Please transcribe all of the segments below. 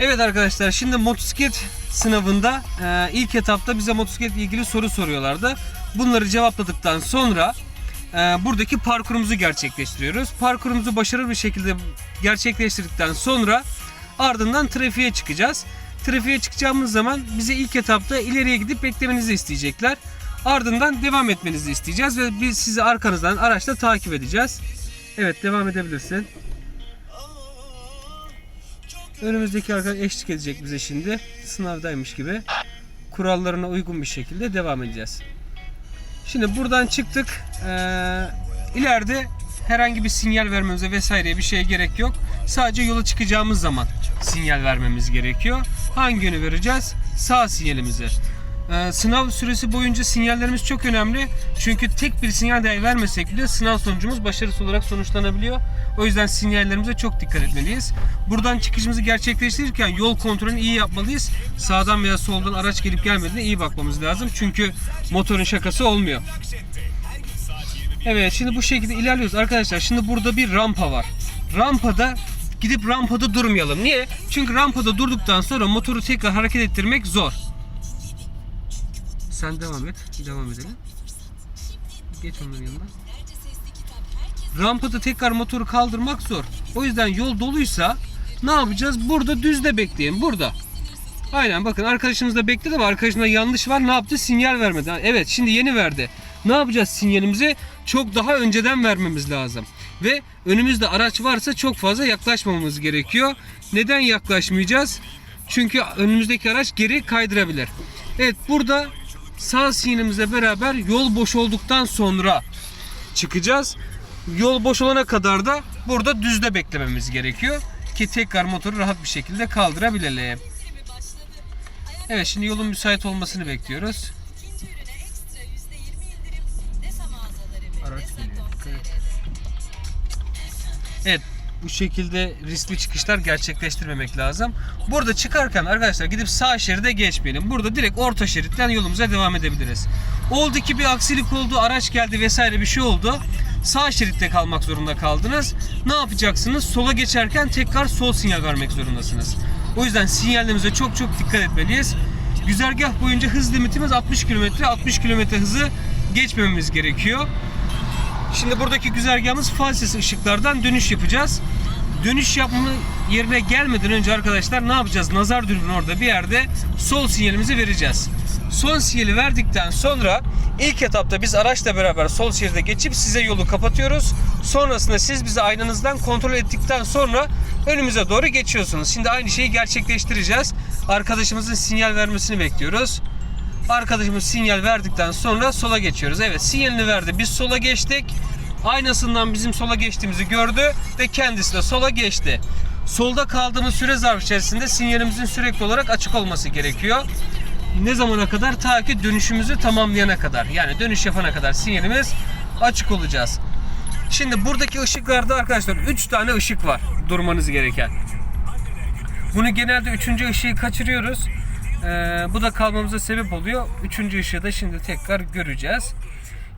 Evet arkadaşlar şimdi motosiklet sınavında e, ilk etapta bize motosikletle ilgili soru soruyorlardı. Bunları cevapladıktan sonra e, buradaki parkurumuzu gerçekleştiriyoruz. Parkurumuzu başarılı bir şekilde gerçekleştirdikten sonra ardından trafiğe çıkacağız. Trafiğe çıkacağımız zaman bize ilk etapta ileriye gidip beklemenizi isteyecekler. Ardından devam etmenizi isteyeceğiz ve biz sizi arkanızdan araçla takip edeceğiz. Evet devam edebilirsin. Önümüzdeki arkadaş eşlik edecek bize şimdi. Sınavdaymış gibi. Kurallarına uygun bir şekilde devam edeceğiz. Şimdi buradan çıktık. Ee, ileride herhangi bir sinyal vermemize vesaire bir şeye gerek yok. Sadece yola çıkacağımız zaman sinyal vermemiz gerekiyor. Hangi yönü vereceğiz? Sağ sinyalimizi. Ee, sınav süresi boyunca sinyallerimiz çok önemli. Çünkü tek bir sinyal dahi vermesek bile sınav sonucumuz başarısız olarak sonuçlanabiliyor. O yüzden sinyallerimize çok dikkat etmeliyiz. Buradan çıkışımızı gerçekleştirirken yol kontrolünü iyi yapmalıyız. Sağdan veya soldan araç gelip gelmediğine iyi bakmamız lazım. Çünkü motorun şakası olmuyor. Evet şimdi bu şekilde ilerliyoruz arkadaşlar. Şimdi burada bir rampa var. Rampada gidip rampada durmayalım. Niye? Çünkü rampada durduktan sonra motoru tekrar hareket ettirmek zor. Sen devam et. Devam edelim. Geç onların yanına. Rampada tekrar motoru kaldırmak zor. O yüzden yol doluysa ne yapacağız? Burada düzde bekleyin. Burada. Aynen bakın arkadaşımız da bekledi ama arkadaşımda yanlış var. Ne yaptı? Sinyal vermedi. Evet şimdi yeni verdi. Ne yapacağız sinyalimizi? Çok daha önceden vermemiz lazım. Ve önümüzde araç varsa çok fazla yaklaşmamamız gerekiyor. Neden yaklaşmayacağız? Çünkü önümüzdeki araç geri kaydırabilir. Evet burada sağ sinyalimizle beraber yol boş olduktan sonra çıkacağız. Yol boş olana kadar da burada düzde beklememiz gerekiyor ki tekrar motoru rahat bir şekilde kaldırabilelim. Evet şimdi yolun müsait olmasını bekliyoruz. Evet bu şekilde riskli çıkışlar gerçekleştirmemek lazım. Burada çıkarken arkadaşlar gidip sağ şeride geçmeyelim. Burada direkt orta şeritten yolumuza devam edebiliriz. Oldu ki bir aksilik oldu, araç geldi vesaire bir şey oldu. Sağ şeritte kalmak zorunda kaldınız. Ne yapacaksınız? Sola geçerken tekrar sol sinyal vermek zorundasınız. O yüzden sinyallerimize çok çok dikkat etmeliyiz. Güzergah boyunca hız limitimiz 60 km. 60 km hızı geçmememiz gerekiyor. Şimdi buradaki güzergahımız fal sesi ışıklardan dönüş yapacağız. Dönüş yapma yerine gelmeden önce arkadaşlar ne yapacağız? Nazar dürbünü orada bir yerde sol sinyalimizi vereceğiz. Son sinyali verdikten sonra ilk etapta biz araçla beraber sol şeride geçip size yolu kapatıyoruz. Sonrasında siz bizi aynanızdan kontrol ettikten sonra önümüze doğru geçiyorsunuz. Şimdi aynı şeyi gerçekleştireceğiz. Arkadaşımızın sinyal vermesini bekliyoruz. Arkadaşımız sinyal verdikten sonra sola geçiyoruz. Evet sinyalini verdi. Biz sola geçtik. Aynasından bizim sola geçtiğimizi gördü ve kendisi de sola geçti. Solda kaldığımız süre zarfı içerisinde sinyalimizin sürekli olarak açık olması gerekiyor. Ne zamana kadar? Ta ki dönüşümüzü tamamlayana kadar. Yani dönüş yapana kadar sinyalimiz açık olacağız. Şimdi buradaki ışıklarda arkadaşlar 3 tane ışık var durmanız gereken. Bunu genelde üçüncü ışığı kaçırıyoruz. Ee, bu da kalmamıza sebep oluyor. Üçüncü ışığı da şimdi tekrar göreceğiz.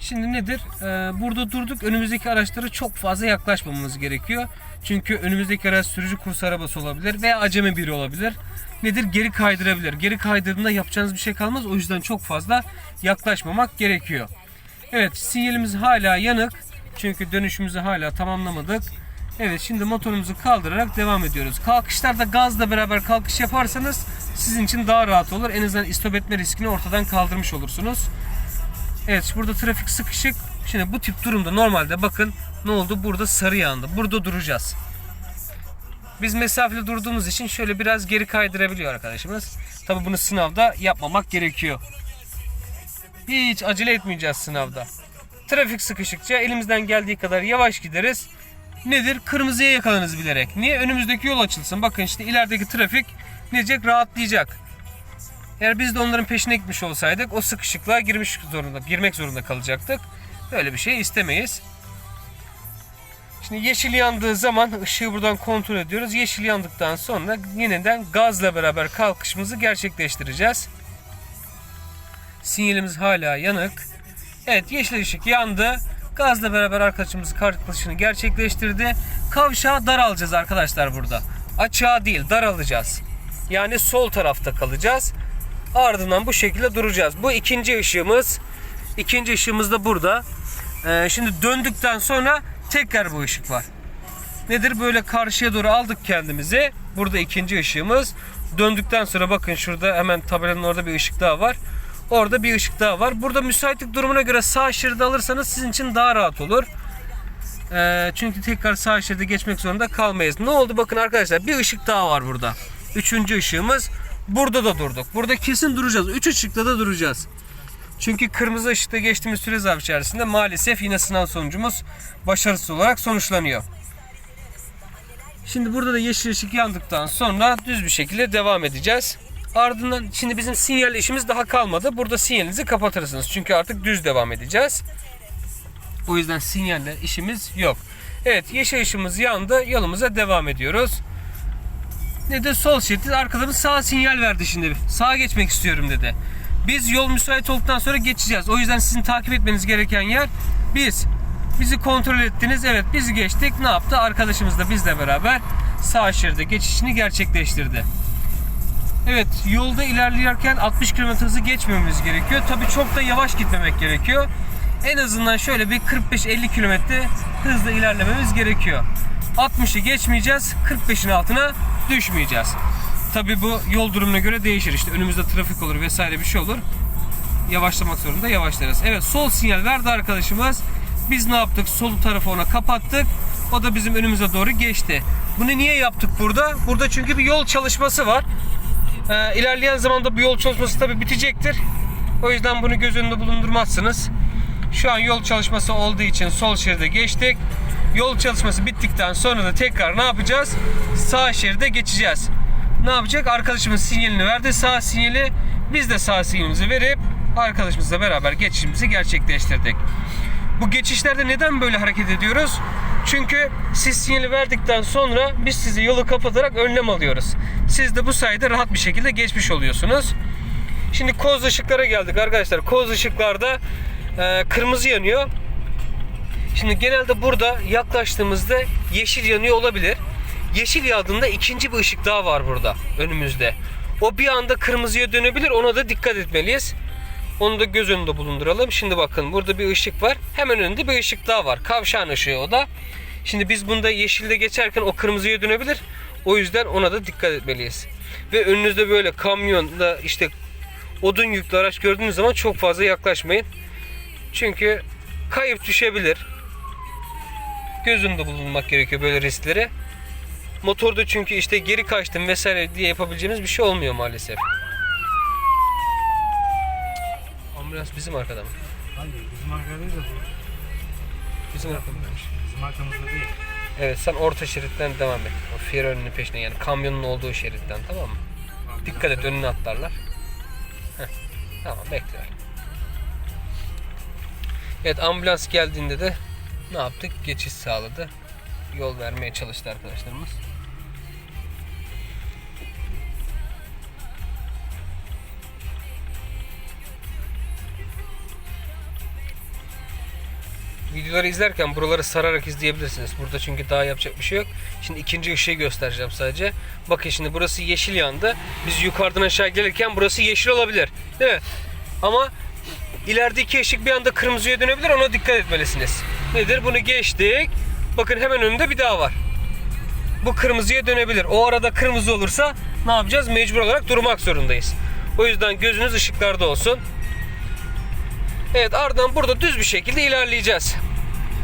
Şimdi nedir? Ee, burada durduk. Önümüzdeki araçlara çok fazla yaklaşmamamız gerekiyor. Çünkü önümüzdeki araç sürücü kurs arabası olabilir veya acemi biri olabilir. Nedir? Geri kaydırabilir. Geri kaydırdığında yapacağınız bir şey kalmaz. O yüzden çok fazla yaklaşmamak gerekiyor. Evet sinyalimiz hala yanık. Çünkü dönüşümüzü hala tamamlamadık. Evet şimdi motorumuzu kaldırarak devam ediyoruz. Kalkışlarda gazla beraber kalkış yaparsanız sizin için daha rahat olur. En azından istop etme riskini ortadan kaldırmış olursunuz. Evet burada trafik sıkışık. Şimdi bu tip durumda normalde bakın ne oldu? Burada sarı yandı. Burada duracağız. Biz mesafeli durduğumuz için şöyle biraz geri kaydırabiliyor arkadaşımız. Tabi bunu sınavda yapmamak gerekiyor. Hiç acele etmeyeceğiz sınavda. Trafik sıkışıkça elimizden geldiği kadar yavaş gideriz. Nedir? Kırmızıya yakalanırız bilerek. Niye? Önümüzdeki yol açılsın. Bakın işte ilerideki trafik ne diyecek? Rahatlayacak. Eğer biz de onların peşine gitmiş olsaydık o sıkışıklığa girmiş zorunda, girmek zorunda kalacaktık. Böyle bir şey istemeyiz. Şimdi yeşil yandığı zaman ışığı buradan kontrol ediyoruz. Yeşil yandıktan sonra yeniden gazla beraber kalkışımızı gerçekleştireceğiz. Sinyalimiz hala yanık. Evet yeşil ışık yandı. Gazla beraber arkadaşımız kalkışını gerçekleştirdi. Kavşağı daralacağız arkadaşlar burada. Açığa değil daralacağız. Yani sol tarafta kalacağız. Ardından bu şekilde duracağız. Bu ikinci ışığımız. İkinci ışığımız da burada. Ee, şimdi döndükten sonra tekrar bu ışık var. Nedir? Böyle karşıya doğru aldık kendimizi. Burada ikinci ışığımız. Döndükten sonra bakın şurada hemen tabelanın orada bir ışık daha var. Orada bir ışık daha var. Burada müsaitlik durumuna göre sağ şeridi alırsanız sizin için daha rahat olur. Ee, çünkü tekrar sağ şeride geçmek zorunda kalmayız. Ne oldu? Bakın arkadaşlar bir ışık daha var burada. Üçüncü ışığımız. Burada da durduk. Burada kesin duracağız. Üç ışıkta da duracağız. Çünkü kırmızı ışıkta geçtiğimiz süre zarfı içerisinde maalesef yine sınav sonucumuz başarısız olarak sonuçlanıyor. Şimdi burada da yeşil ışık yandıktan sonra düz bir şekilde devam edeceğiz. Ardından şimdi bizim sinyal işimiz daha kalmadı. Burada sinyalinizi kapatırsınız. Çünkü artık düz devam edeceğiz. O yüzden sinyalle işimiz yok. Evet yeşil ışığımız yandı. Yolumuza devam ediyoruz. Ne de sol şerit arkadan sağ sinyal verdi şimdi. Sağa geçmek istiyorum dedi. Biz yol müsait olduktan sonra geçeceğiz. O yüzden sizin takip etmeniz gereken yer biz. Bizi kontrol ettiniz. Evet biz geçtik. Ne yaptı? Arkadaşımız da bizle beraber sağ şeride geçişini gerçekleştirdi. Evet yolda ilerlerken 60 km hızı geçmememiz gerekiyor. Tabii çok da yavaş gitmemek gerekiyor. En azından şöyle bir 45-50 km hızla ilerlememiz gerekiyor. 60'ı geçmeyeceğiz. 45'in altına düşmeyeceğiz. Tabii bu yol durumuna göre değişir. İşte önümüzde trafik olur vesaire bir şey olur. Yavaşlamak zorunda yavaşlarız. Evet sol sinyal verdi arkadaşımız. Biz ne yaptık? Sol tarafı ona kapattık. O da bizim önümüze doğru geçti. Bunu niye yaptık burada? Burada çünkü bir yol çalışması var. Ee, ilerleyen zamanda bu yol çalışması tabii bitecektir. O yüzden bunu göz önünde bulundurmazsınız. Şu an yol çalışması olduğu için sol şeride geçtik. Yol çalışması bittikten sonra da tekrar ne yapacağız? Sağ şeride geçeceğiz. Ne yapacak? Arkadaşımız sinyalini verdi. Sağ sinyali biz de sağ sinyalimizi verip arkadaşımızla beraber geçişimizi gerçekleştirdik. Bu geçişlerde neden böyle hareket ediyoruz? Çünkü siz sinyali verdikten sonra biz sizi yolu kapatarak önlem alıyoruz. Siz de bu sayede rahat bir şekilde geçmiş oluyorsunuz. Şimdi koz ışıklara geldik arkadaşlar. Koz ışıklarda e, kırmızı yanıyor. Şimdi genelde burada yaklaştığımızda yeşil yanıyor olabilir. Yeşil yandığında ikinci bir ışık daha var burada önümüzde. O bir anda kırmızıya dönebilir. Ona da dikkat etmeliyiz. Onu da göz önünde bulunduralım. Şimdi bakın burada bir ışık var. Hemen önünde bir ışık daha var. Kavşağın ışığı o da. Şimdi biz bunda yeşilde geçerken o kırmızıya dönebilir. O yüzden ona da dikkat etmeliyiz. Ve önünüzde böyle kamyonda işte odun yüklü araç gördüğünüz zaman çok fazla yaklaşmayın. Çünkü kayıp düşebilir. Göz önünde bulunmak gerekiyor böyle risklere. Motorda çünkü işte geri kaçtım vesaire diye yapabileceğimiz bir şey olmuyor maalesef. Ambulans bizim arkada mı? Hayır bizim arkada değil de bu. Bizim arkamdaymış. Bizim arkamızda değil. Evet sen orta şeritten devam et. O Fiorino'nun peşine yani kamyonun olduğu şeritten tamam mı? Dikkat et önüne atlarlar. Heh, tamam bekle. Evet ambulans geldiğinde de ne yaptık? Geçiş sağladı. Yol vermeye çalıştı arkadaşlarımız. Videoları izlerken buraları sararak izleyebilirsiniz. Burada çünkü daha yapacak bir şey yok. Şimdi ikinci ışığı göstereceğim sadece. Bakın şimdi burası yeşil yandı. Biz yukarıdan aşağı gelirken burası yeşil olabilir. Değil mi? Ama ilerideki ışık bir anda kırmızıya dönebilir. Ona dikkat etmelisiniz. Nedir? Bunu geçtik. Bakın hemen önünde bir daha var. Bu kırmızıya dönebilir. O arada kırmızı olursa ne yapacağız? Mecbur olarak durmak zorundayız. O yüzden gözünüz ışıklarda olsun. Evet ardından burada düz bir şekilde ilerleyeceğiz.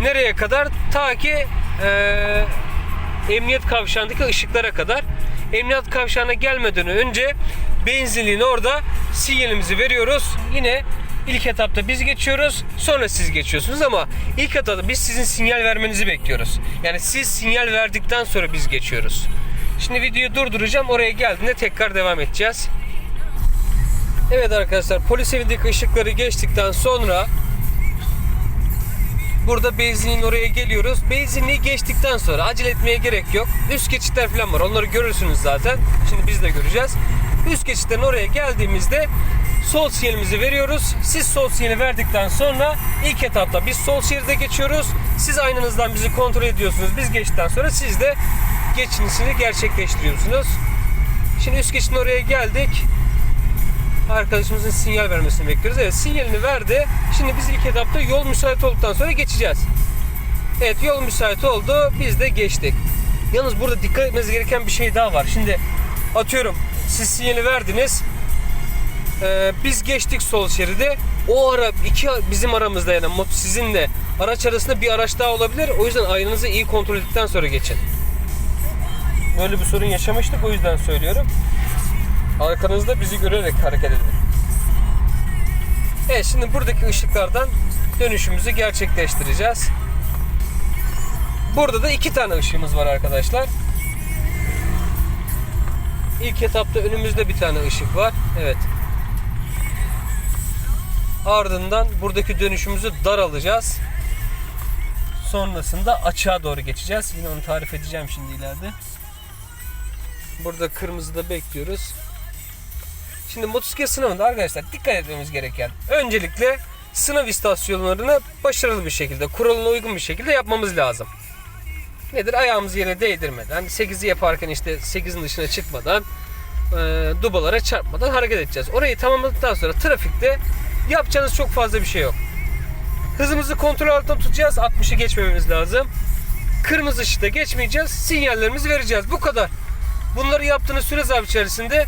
Nereye kadar? Ta ki eee, emniyet kavşağındaki ışıklara kadar. Emniyet kavşağına gelmeden önce benzinliğin orada sinyalimizi veriyoruz. Yine ilk etapta biz geçiyoruz. Sonra siz geçiyorsunuz ama ilk etapta biz sizin sinyal vermenizi bekliyoruz. Yani siz sinyal verdikten sonra biz geçiyoruz. Şimdi videoyu durduracağım. Oraya geldiğinde tekrar devam edeceğiz. Evet arkadaşlar polis evindeki ışıkları geçtikten sonra burada benzinliğin oraya geliyoruz. Benzinliği geçtikten sonra acele etmeye gerek yok. Üst geçitler falan var. Onları görürsünüz zaten. Şimdi biz de göreceğiz. Üst geçitten oraya geldiğimizde sol sinyalimizi veriyoruz. Siz sol sinyali verdikten sonra ilk etapta biz sol şeride geçiyoruz. Siz aynanızdan bizi kontrol ediyorsunuz. Biz geçtikten sonra siz de geçişini gerçekleştiriyorsunuz. Şimdi üst geçidin oraya geldik. Arkadaşımızın sinyal vermesini bekliyoruz. Evet sinyalini verdi. Şimdi biz ilk etapta yol müsait olduktan sonra geçeceğiz. Evet yol müsait oldu. Biz de geçtik. Yalnız burada dikkat etmeniz gereken bir şey daha var. Şimdi atıyorum siz sinyali verdiniz. Ee, biz geçtik sol şeride. O ara iki bizim aramızda yani mot- sizinle araç arasında bir araç daha olabilir. O yüzden aynanızı iyi kontrol ettikten sonra geçin. Böyle bir sorun yaşamıştık o yüzden söylüyorum. Arkanızda bizi görerek hareket edin. Evet şimdi buradaki ışıklardan dönüşümüzü gerçekleştireceğiz. Burada da iki tane ışığımız var arkadaşlar. İlk etapta önümüzde bir tane ışık var. Evet. Ardından buradaki dönüşümüzü dar alacağız. Sonrasında açığa doğru geçeceğiz. Yine onu tarif edeceğim şimdi ileride. Burada kırmızıda bekliyoruz. Şimdi motosiklet sınavında arkadaşlar dikkat etmemiz gereken öncelikle sınav istasyonlarını başarılı bir şekilde, kuralına uygun bir şekilde yapmamız lazım. Nedir? Ayağımızı yere değdirmeden, 8'i yaparken işte 8'in dışına çıkmadan, e, dubalara çarpmadan hareket edeceğiz. Orayı tamamladıktan sonra trafikte yapacağınız çok fazla bir şey yok. Hızımızı kontrol altında tutacağız. 60'ı geçmememiz lazım. Kırmızı ışıkta geçmeyeceğiz. Sinyallerimizi vereceğiz. Bu kadar. Bunları yaptığınız süre zarfı içerisinde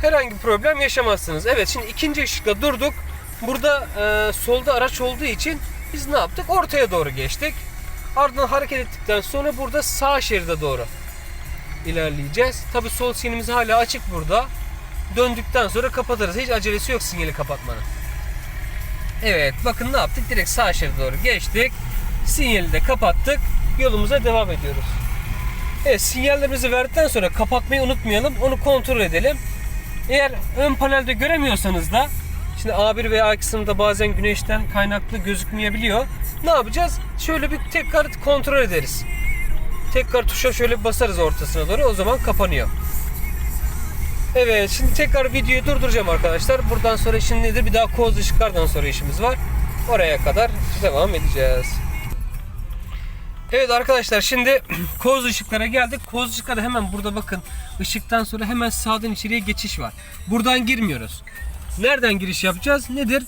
herhangi bir problem yaşamazsınız. Evet şimdi ikinci ışıkta durduk. Burada e, solda araç olduğu için biz ne yaptık? Ortaya doğru geçtik. Ardından hareket ettikten sonra burada sağ şeride doğru ilerleyeceğiz. Tabi sol sinyalimiz hala açık burada. Döndükten sonra kapatırız. Hiç acelesi yok sinyali kapatmanın. Evet bakın ne yaptık? Direkt sağ şeride doğru geçtik. Sinyali de kapattık. Yolumuza devam ediyoruz. Evet sinyallerimizi verdikten sonra kapatmayı unutmayalım. Onu kontrol edelim. Eğer ön panelde göremiyorsanız da şimdi A1 veya A2 sınıfta bazen güneşten kaynaklı gözükmeyebiliyor. Ne yapacağız? Şöyle bir tekrar kontrol ederiz. Tekrar tuşa şöyle basarız ortasına doğru. O zaman kapanıyor. Evet şimdi tekrar videoyu durduracağım arkadaşlar. Buradan sonra şimdi nedir? Bir daha koz ışıklardan sonra işimiz var. Oraya kadar devam edeceğiz. Evet arkadaşlar şimdi koz ışıklara geldik. Koz ışıklara hemen burada bakın ışıktan sonra hemen sağdan içeriye geçiş var. Buradan girmiyoruz. Nereden giriş yapacağız? Nedir?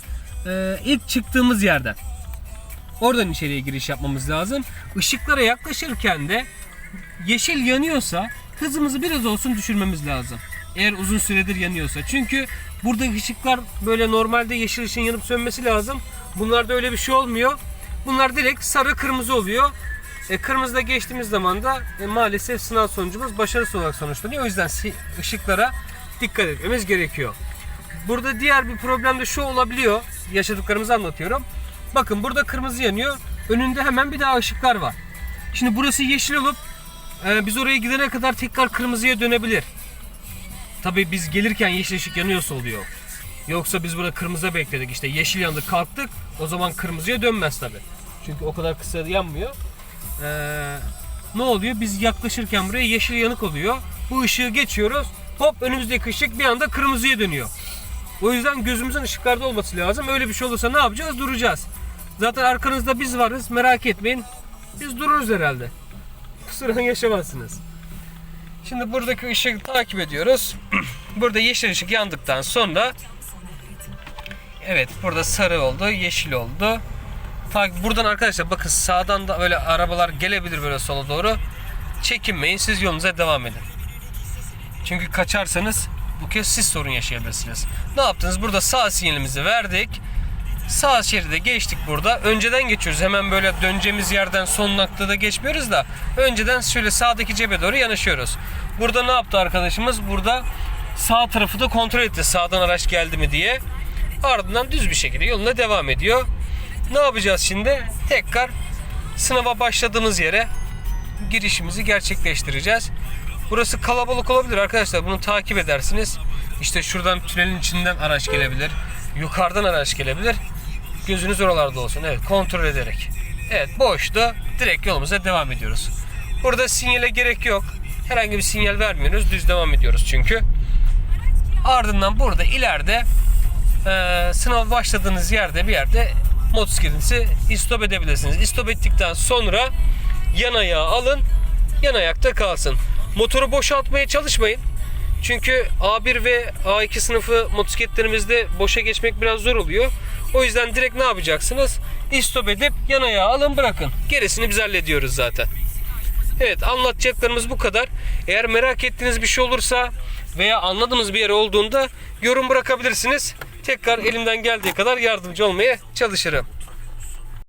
Ee, ilk çıktığımız yerden. Oradan içeriye giriş yapmamız lazım. Işıklara yaklaşırken de yeşil yanıyorsa hızımızı biraz olsun düşürmemiz lazım. Eğer uzun süredir yanıyorsa. Çünkü burada ışıklar böyle normalde yeşil ışığın yanıp sönmesi lazım. Bunlarda öyle bir şey olmuyor. Bunlar direkt sarı kırmızı oluyor. E, kırmızıda geçtiğimiz zaman da e, maalesef sınav sonucumuz başarısız olarak sonuçlanıyor. O yüzden ışıklara dikkat etmemiz gerekiyor. Burada diğer bir problem de şu olabiliyor. Yaşadıklarımızı anlatıyorum. Bakın burada kırmızı yanıyor. Önünde hemen bir daha ışıklar var. Şimdi burası yeşil olup e, biz oraya gidene kadar tekrar kırmızıya dönebilir. Tabii biz gelirken yeşil ışık yanıyorsa oluyor. Yoksa biz burada kırmızı bekledik işte yeşil yandı kalktık o zaman kırmızıya dönmez tabii. Çünkü o kadar kısa yanmıyor. Ee, ne oluyor? Biz yaklaşırken buraya yeşil yanık oluyor. Bu ışığı geçiyoruz. Hop önümüzdeki ışık bir anda kırmızıya dönüyor. O yüzden gözümüzün ışıklarda olması lazım. Öyle bir şey olursa ne yapacağız? Duracağız. Zaten arkanızda biz varız. Merak etmeyin. Biz dururuz herhalde. Kusura yaşamazsınız. Şimdi buradaki ışığı takip ediyoruz. Burada yeşil ışık yandıktan sonra Evet burada sarı oldu, yeşil oldu. Ta- Buradan arkadaşlar bakın sağdan da böyle arabalar gelebilir böyle sola doğru. Çekinmeyin siz yolunuza devam edin. Çünkü kaçarsanız bu kez siz sorun yaşayabilirsiniz. Ne yaptınız? Burada sağ sinyalimizi verdik. Sağ şeride geçtik burada. Önceden geçiyoruz. Hemen böyle döneceğimiz yerden son noktada geçmiyoruz da önceden şöyle sağdaki cebe doğru yanaşıyoruz. Burada ne yaptı arkadaşımız? Burada sağ tarafı da kontrol etti. Sağdan araç geldi mi diye. Ardından düz bir şekilde yoluna devam ediyor. Ne yapacağız şimdi? Tekrar sınava başladığımız yere girişimizi gerçekleştireceğiz. Burası kalabalık olabilir arkadaşlar. Bunu takip edersiniz. İşte şuradan tünelin içinden araç gelebilir. Yukarıdan araç gelebilir. Gözünüz oralarda olsun. Evet kontrol ederek. Evet boştu. Direkt yolumuza devam ediyoruz. Burada sinyale gerek yok. Herhangi bir sinyal vermiyoruz. Düz devam ediyoruz çünkü. Ardından burada ileride e, sınav başladığınız yerde bir yerde motosikletinizi istop edebilirsiniz. İstop ettikten sonra yan ayağı alın, yan ayakta kalsın. Motoru boşaltmaya çalışmayın. Çünkü A1 ve A2 sınıfı motosikletlerimizde boşa geçmek biraz zor oluyor. O yüzden direkt ne yapacaksınız? İstop edip yan ayağı alın bırakın. Gerisini biz hallediyoruz zaten. Evet anlatacaklarımız bu kadar. Eğer merak ettiğiniz bir şey olursa veya anladığınız bir yer olduğunda yorum bırakabilirsiniz. Tekrar elimden geldiği kadar yardımcı olmaya çalışırım.